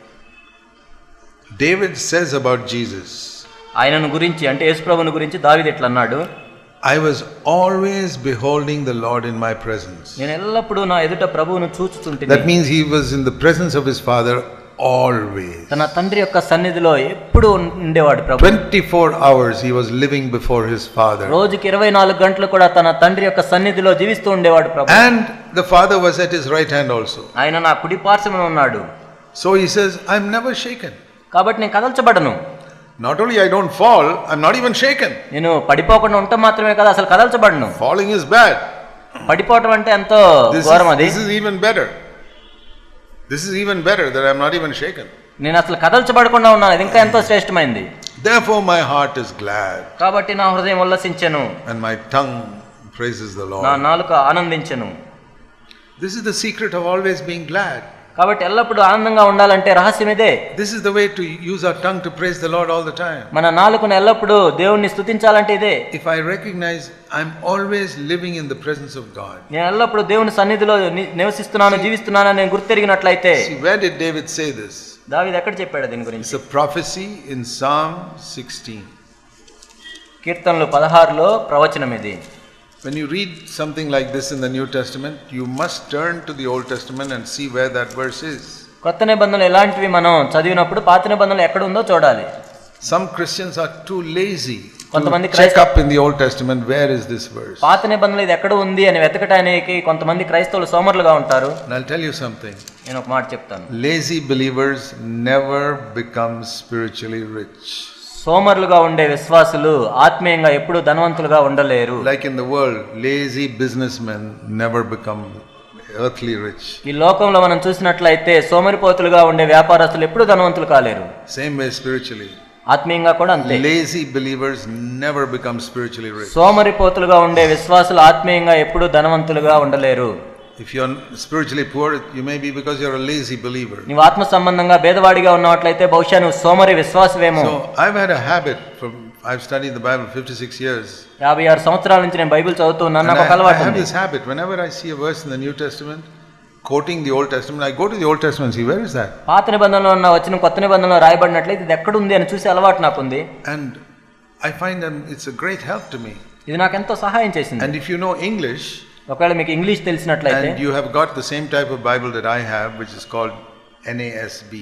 David says about Jesus, ఆయనను గురించి అంటే యేసు ప్రభుని గురించి దావిది ఇట్లా అన్నాడు I was always beholding the Lord in my presence. నేను ఎల్లప్పుడూ నా ఎదుట ప్రభువును చూచుచుంటిని That means he was in the presence of his Father always. తన తండ్రి యొక్క సన్నిధిలో ఎప్పుడు ఉండేవాడు ప్రభు 24 hours he was living before his Father. రోజుకి ఇరవై నాలుగు గంటలు కూడా తన తండ్రి యొక్క సన్నిధిలో జీవిస్తూ ఉండేవాడు ప్రభు And the Father was at his right hand also. ఆయన నా కుడి పార్శ్వమున ఉన్నాడు So he says, I'm never shaken. కాబట్టి నేను కదల్చబడను Not only I don't fall, I'm not even shaken. నేను పడిపోకుండా ఉండటం మాత్రమే కదా అసలు కదల్చబడను Falling is bad. పడిపోవటం అంటే ఎంతో ఘోరం అది this is even better. This is even better that I'm not even shaken. నేను అసలు కదల్చబడకుండా ఉన్నాను ఇది ఇంకా ఎంతో శ్రేష్టమైంది Therefore, my heart is glad కాబట్టి నా హృదయం ఉల్లసించెను and my tongue praises the నా Lord. నాలుక ఆనందించెను This is the secret of always being glad. కాబట్టి ఎల్లప్పుడూ ఆనందంగా ఉండాలంటే రహస్యం ఇదే. This is the way to use our tongue to praise the Lord all the time మన నాలుకను ఎల్లప్పుడూ దేవుణ్ణి స్తుతించాలంటే ఇదే. If I recognize I am always living in the presence of God నేను ఎల్లప్పుడూ దేవుని సన్నిధిలో నివసిస్తున్నాను జీవిస్తున్నాను నేను గుర్తెరిగినట్లయితే. See where did David say this దావీదు ఎక్కడ చెప్పాడు దీని గురించి? It's a prophecy in psalm 16 కీర్తనలు 16 లో ప్రవచనం ఇది When you read something like this in the New Testament, you must turn to the Old Testament and see where that verse is. కొత్త నిబంధనలు ఎలాంటివి మనం చదివినప్పుడు పాత నిబంధనలు ఎక్కడ ఉందో చూడాలి Some Christians are too lazy కొంతమంది to check up in the Old Testament where is this verse. పాత నిబంధనలు ఇది ఎక్కడ ఉంది అని వెతకటానికి కొంతమంది క్రైస్తవులు సోమరులుగా ఉంటారు And I'll tell you something. నేను ఒక మాట చెప్తాను Lazy believers never become spiritually rich. సోమరులుగా ఉండే విశ్వాసులు ఆత్మీయంగా ఎప్పుడూ ధనవంతులుగా ఉండలేరు Like in the world, lazy businessmen never become earthly rich. ఈ లోకంలో మనం చూసినట్లయితే సోమరిపోతులుగా ఉండే వ్యాపారస్తులు ఎప్పుడూ ధనవంతులు కాలేరు Same way spiritually. ఆత్మీయంగా కూడా అంతే Lazy believers never become spiritually rich. సోమరిపోతులుగా ఉండే విశ్వాసులు ఆత్మీయంగా ఎప్పుడూ ధనవంతులుగా ఉండలేరు If you're spiritually poor, you may be because you're a lazy believer. నీవు ఆత్మ సంబంధంగా భేదవాడిగా ఉన్నట్లయితే బహుశా నువ్వు సోమరి విశ్వాసవేమో So I've had a habit from I've studied the Bible 56 years. యాభై ఆరు సంవత్సరాల నుంచి నేను బైబిల్ చదువుతూ ఉన్నాను And నాకు ఒక I, I అలవాటు have ఉంది this habit. Whenever I see a verse in the New Testament quoting the Old Testament, I go to the Old Testament and see where is that? పాత నిబంధనలో ఉన్న వచ్చిన కొత్త నిబంధనలో రాయబడినట్లయితే ఇది ఎక్కడుంది అని చూసే అలవాటు నాకుంది And I find that it's a great help to me. ఇది నాకు ఎంతో సహాయం చేసింది And if you know English ఒకవేళ మీకు ఇంగ్లీష్ తెలిసినట్లయితే and you have got the same type of Bible that I have, which is called NASB,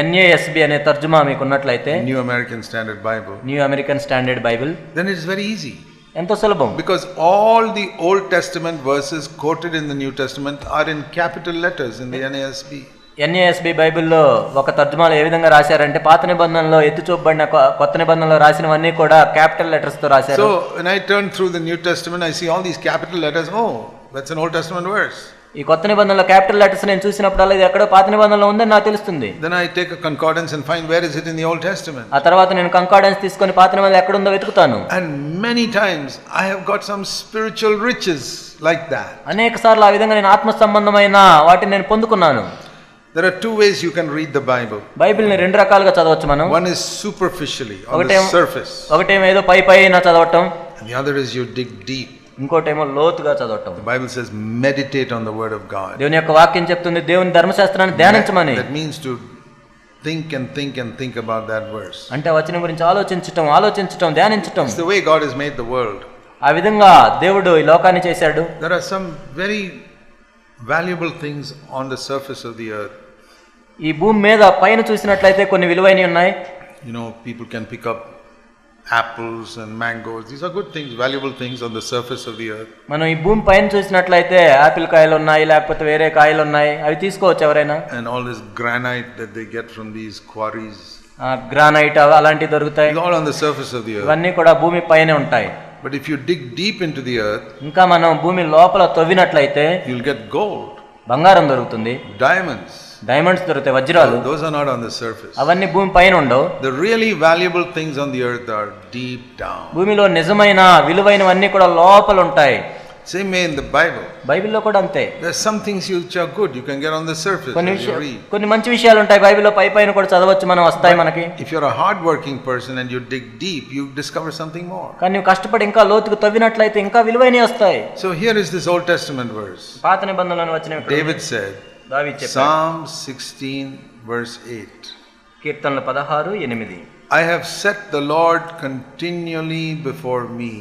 NASB అనే తర్జుమా మీకు ఉన్నట్లయితే New American Standard Bible, New American Standard Bible then it is very easy. ఎంతో సులభం Because all the Old Testament verses quoted in the New Testament are in capital letters in the NASB. NASB బైబిల్లో ఒక తర్జుమాలో ఏ విధంగా రాశారంటే పాత నిబంధనలో ఎత్తి చూపబడిన కొ- కొత్త నిబంధనలో రాసినవన్నీ కూడా క్యాపిటల్ లెటర్స్ తో రాశారు So when I turn through the New Testament, I see all these capital letters. Oh, that's an Old Testament verse. ఈ కొత్త నిబంధనలో క్యాపిటల్ లెటర్స్ నేను చూసినప్పుడల్లా ఇది ఎక్కడో పాత నిబంధనలో ఉందని నాకు తెలుస్తుంది Then I take a concordance and find where is it in the Old Testament. ఆ తర్వాత నేను కంకార్డెన్స్ తీసుకొని పాత నిబంధనలు ఎక్కడుందో వెతుకుతాను And many times I have got some spiritual riches like that. అనేక సార్లు ఆ విధంగా నేను ఆత్మ సంబంధమైన వాటిని నేను పొందుకున్నాను There are two ways you can read the Bible. బైబిల్ని రెండు రకాలుగా చదవచ్చు మనం One is superficially, on the ఒకటేమో surface, ఒకటేమో ఏదో పై పైన చదవటం and the other is you dig deep. ఇంకోటేమో లోతుగా చదవటం The Bible says meditate on the Word of God. దేవుని యొక్క వాక్యం చెప్తుంది దేవుని ధర్మశాస్త్రాన్ని ధ్యానించమని That means to think and think and think about that verse. అంటే వచనం గురించి ఆలోచించటం ఆలోచించటం ధ్యానించటం It's the way God has made the world. ఆ విధంగా దేవుడు ఈ లోకాన్ని చేశాడు There are some very valuable things on the surface of the earth. ఈ భూమి మీద పైన చూసినట్లయితే కొన్ని విలువైనవి ఉన్నాయి You know, people can pick up apples and mangoes. These are good things, valuable things on the surface of the earth. మనం ఈ భూమి పైన చూసినట్లయితే ఆపిల్ కాయలు ఉన్నాయి లేకపోతే వేరే కాయలు ఉన్నాయి అవి తీసుకోవచ్చు ఎవరైనా And all this granite that they get from these quarries. Granite అలాంటివి దొరుకుతాయి all on the surface of the earth. ఇవన్నీ కూడా భూమి పైనే ఉంటాయి But if you dig deep into the earth, ఇంకా మనం భూమి లోపల తవ్వినట్లయితే you'll get gold, బంగారం దొరుకుతుంది diamonds, డైమండ్స్ దొరుకుతాయి వజ్రాలు Those are not on the surface. అవన్నీ భూమి పైన ఉండవు The really valuable things on the earth are deep down. భూమిలో నిజమైన విలువైనవన్నీ కూడా లోపల ఉంటాయి Same way in the Bible. బైబిల్లో కూడా అంతే There's some things which are good. You can get on the surface కొన్ని as you విషయాలు read. కొన్ని మంచి విషయాలు ఉంటాయి బైబిల్లో పై పైన కూడా చదవచ్చు మనం వస్తాయి మనకి If you're a hardworking person and you dig deep, you discover something more. కానీ నువ్వు కష్టపడి ఇంకా లోతుకు తవ్వినట్లయితే ఇంకా విలువైనవి వస్తాయి So here is this Old Testament verse. పాత నిబంధనలను వచ్చిన David said, దావీదు చెప్పాడు Psalm 16, verse 8. కీర్తనలు పదహారు ఎనిమిది I have set the Lord continually before me,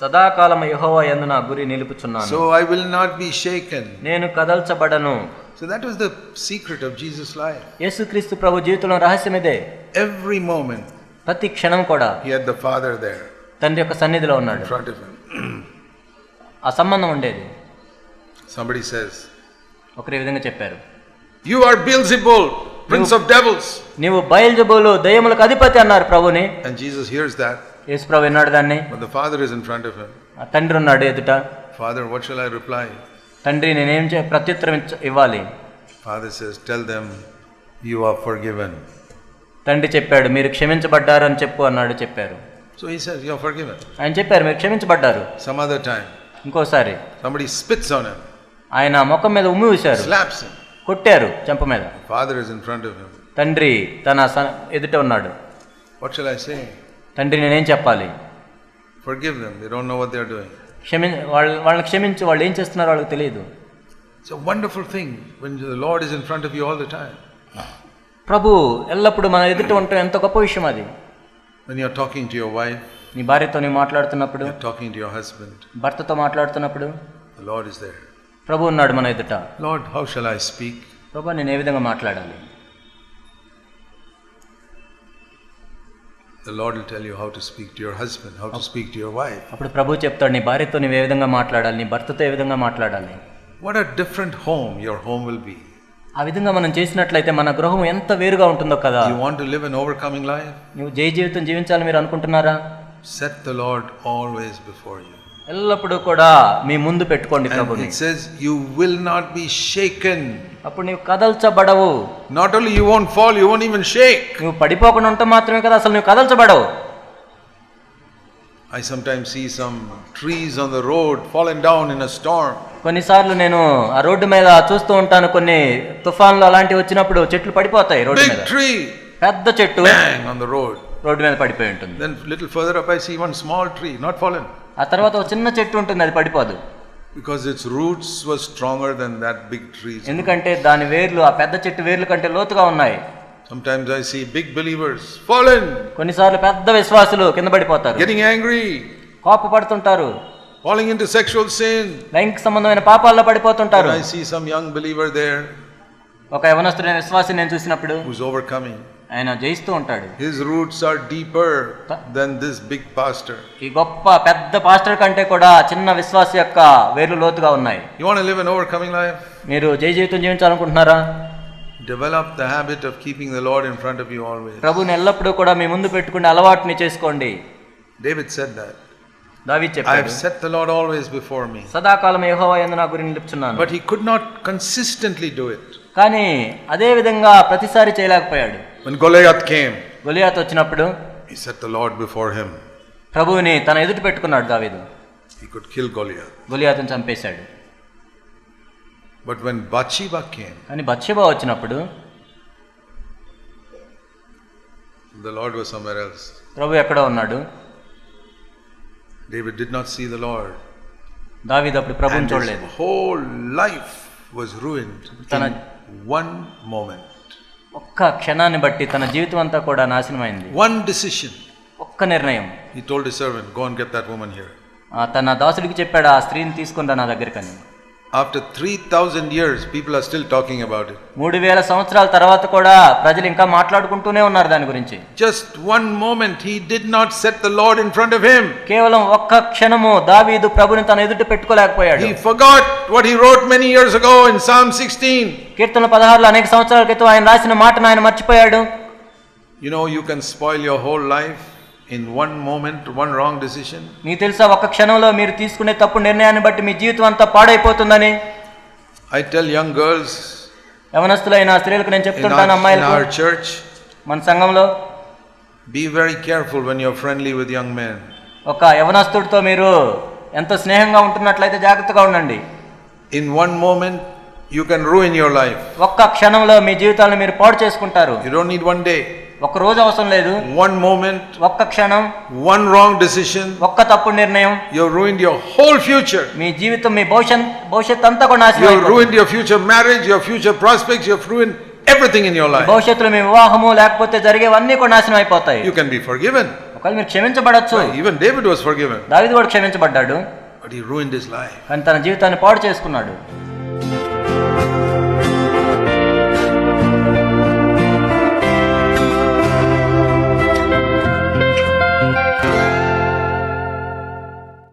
సదాకాలం యెహోవా యందు నా గురి నిలుపుచున్నాను so I will not be shaken. నేను కదల్చబడను So that was the secret of Jesus' life. యేసుక్రీస్తు ప్రభు జీవితంలో రహస్యం ఇదే Every moment ప్రతి క్షణం కూడా he had the Father there తండ్రి యొక్క సన్నిధిలో in ఉన్నాడు front of him. ఆ సంబంధం ఉండేది Somebody says, ఒకరే విధంగా చెప్పారు. You are Beelzebul prince of devils నీవు బయల్జబుల్ దయ్యములకు అధిపతి అన్నారు ప్రభుని. అండ్ జీసస్ హియర్స్ దట్ యేసు ప్రభు విన్నాడు దాన్ని. The Father is in front of him ఆ తండ్రి ఉన్నాడు ఎదుట. Father what shall I reply తండ్రి నేను ఏం చే ప్రత్యుత్తరం ఇవ్వాలి. Father says tell them you are forgiven తండ్రి చెప్పాడు మీరు క్షమించబడ్డారు అని చెప్పు అన్నాడు చెప్పారు. So he says you are forgiven ఆయన చెప్పారు మీరు క్షమించబడ్డారు. సమ్ అదర్ టైం ఇంకోసారి. సంబడి స్పిట్స్ ఆన్ హిమ్ ఆయన ముఖం మీద ఉమ్మి ఊశారు slaps him. కొట్టారు చెంప మీద Father is in front of him. తండ్రి తన స- ఎదుట ఉన్నాడు What shall I say? తండ్రి నేనేం చెప్పాలి Forgive them. They don't know what they're doing. క్షమి వాళ్ళ వాళ్ళని క్షమించు వాళ్ళు ఏం చేస్తున్నారో వాళ్ళకి తెలియదు It's a wonderful thing when the Lord is in front of you all the time. ప్రభు ఎల్లప్పుడూ మన ఎదుట ఉండటం ఎంత గొప్ప విషయం అది When you're talking to your wife, నీ భార్యతో నీవు మాట్లాడుతున్నప్పుడు you're talking to your husband, భర్తతో మాట్లాడుతున్నప్పుడు the Lord is there. ప్రభు ఉన్నాడు మన ఎదుట Lord, how shall I speak? ప్రభు నేను ఏ విధంగా మాట్లాడాలి The Lord will tell you how to speak to your husband, how to speak to your wife. అప్పుడు ప్రభు చెప్తాడు నీ భార్యతో నీవు ఏ విధంగా మాట్లాడాలి నీ భర్తతో ఏ విధంగా మాట్లాడాలి What a different home your home will be. ఆ విధంగా మనం చేసినట్లయితే మన గృహం ఎంత వేరుగా ఉంటుందో కదా You want to live an overcoming life? నువ్వు జై జీవితం జీవించాలని మీరు అనుకుంటున్నారా Set the Lord always before you. ఎల్లప్పుడూ కూడా మీ ముందు పెట్టుకోండి ప్రభుని. It says you will not be shaken అప్పుడు నీవు కదల్చబడవు. Not only you won't fall you won't even shake నువ్వు పడిపోకుండా ఉంటా మాత్రమే కదా అసలు నీవు కదల్చబడవు. I some time see some trees on the road falling down in a storm కొన్నిసార్లు నేను ఆ రోడ్డు మీద చూస్తూ ఉంటాను కొన్ని తుఫాన్లు అలాంటివి వచ్చినప్పుడు చెట్లు పడిపోతాయి రోడ్డు మీద. ట్రీ పెద్ద చెట్టు. ఆన్ రోడ్ రోడ్డు మీద పడిపోయి ఉంటుంది. Then little further up see one small tree not fallen ఆ తర్వాత ఒక చిన్న చెట్టు ఉంటుంది అది పడిపోదు because its roots were stronger than that big tree. ఎందుకంటే దాని వేర్లు ఆ పెద్ద చెట్టు వేర్లు కంటే లోతుగా ఉన్నాయి Sometimes I see big believers fallen, కొన్నిసార్లు పెద్ద విశ్వాసులు కింద పడిపోతారు getting angry, కోపపడుతుంటారు falling into sexual sin. లైంగిక సంబంధమైన పాపాల్లో పడిపోతుంటారు I see some young believer there ఒక యవనస్తుడైన విశ్వాసిని నేను చూసినప్పుడు who's overcoming. ఆయన జయిస్తూ ఉంటాడు. His roots are deeper than this big pastor ఈ గొప్ప పెద్ద పాస్టర్ కంటే కూడా చిన్న విశ్వాస యొక్క వేర్లు లోతుగా ఉన్నాయి. You want to live an overcoming life మీరు జయ జీవితం జీవించాలనుకుంటున్నారా? Develop the habit of keeping the Lord in front of you always ప్రభుని ఎల్లప్పుడూ కూడా మీ ముందు పెట్టుకుని అలవాటుని చేసుకోండి. David said that but could not consistently do it కానీ అదే విధంగా ప్రతిసారి చేయలేకపోయాడు. When Goliath came, గొలియాత్ వచ్చినప్పుడు he set the Lord before him. ప్రభువుని తన ఎదుట పెట్టుకున్నాడు దావీదు He could kill Goliath. గొలియాతుని చంపేశాడు But when Bathsheba came, కానీ బత్షెబా వచ్చినప్పుడు the Lord was somewhere else. ప్రభు ఎక్కడో ఉన్నాడు David did not see the Lord. దావీదు అప్పుడు ప్రభుని And his చూడలేదు whole life was ruined Tana- in one moment. ఒక్క క్షణాన్ని బట్టి తన జీవితం అంతా కూడా నాశనమైంది One decision. ఒక్క నిర్ణయం his servant, Go and get that woman here. ఆ తన దాసుడికి చెప్పాడు ఆ స్త్రీని తీసుకుని రా నా దగ్గరికని After 3,000 years, people are still talking about it. మూడు వేల సంవత్సరాల తర్వాత కూడా ప్రజలు ఇంకా మాట్లాడుకుంటూనే ఉన్నారు దాని గురించి Just one moment, he did not set the Lord in front of him. కేవలం ఒక్క క్షణము దావీదు ప్రభుని తన ఎదుట పెట్టుకోలేకపోయాడు He forgot what he wrote many years ago in Psalm 16. కీర్తన పదహారులో అనేక సంవత్సరాల క్రితం ఆయన రాసిన మాటను ఆయన మర్చిపోయాడు You know, you can spoil your whole life in one moment, one wrong decision. మీకు తెలుసా ఒక్క క్షణంలో మీరు తీసుకునే తప్పు నిర్ణయాన్ని బట్టి మీ జీవితం అంతా పాడైపోతుందని I tell young girls యవనస్తులైన స్త్రీలకు నేను In చెప్తుంటాను our, in అమ్మాయిలకు our church, మన సంఘంలో be very careful when you're friendly with young men. ఒక యవనస్తుడితో మీరు ఎంతో స్నేహంగా ఉంటున్నట్లయితే జాగ్రత్తగా ఉండండి In one moment, you can ruin your life. ఒక్క క్షణంలో మీ జీవితాలను మీరు పాడు చేసుకుంటారు You don't need one day. ఒక రోజు అవసరం లేదు. వన్ మూమెంట్ ఒక్క క్షణం వన్ రాంగ్ డిసిషన్ ఒక్క తప్పు నిర్ణయం. Your ruin your whole future మీ జీవితం మీ భవిష్యత్ భవిష్యత్ అంతా కూడా నాశనం your ruin your future marriage your future prospects your ruin everything in your life భవిష్యత్తులో మీ వివాహము లేకపోతే జరిగేవన్నీ కూడా నాశనం అయిపోతాయి. యు కెన్ బి ఫర్గివెన్ ఒకవేళ మీరు క్షమించబడొచ్చు. ఈవెన్ డేవిడ్ వాస్ ఫర్గివెన్ దావీదు కూడా క్షమించబడ్డాడు. But he ruined his life అంటే తన జీవితాన్ని పాడు చేసుకున్నాడు.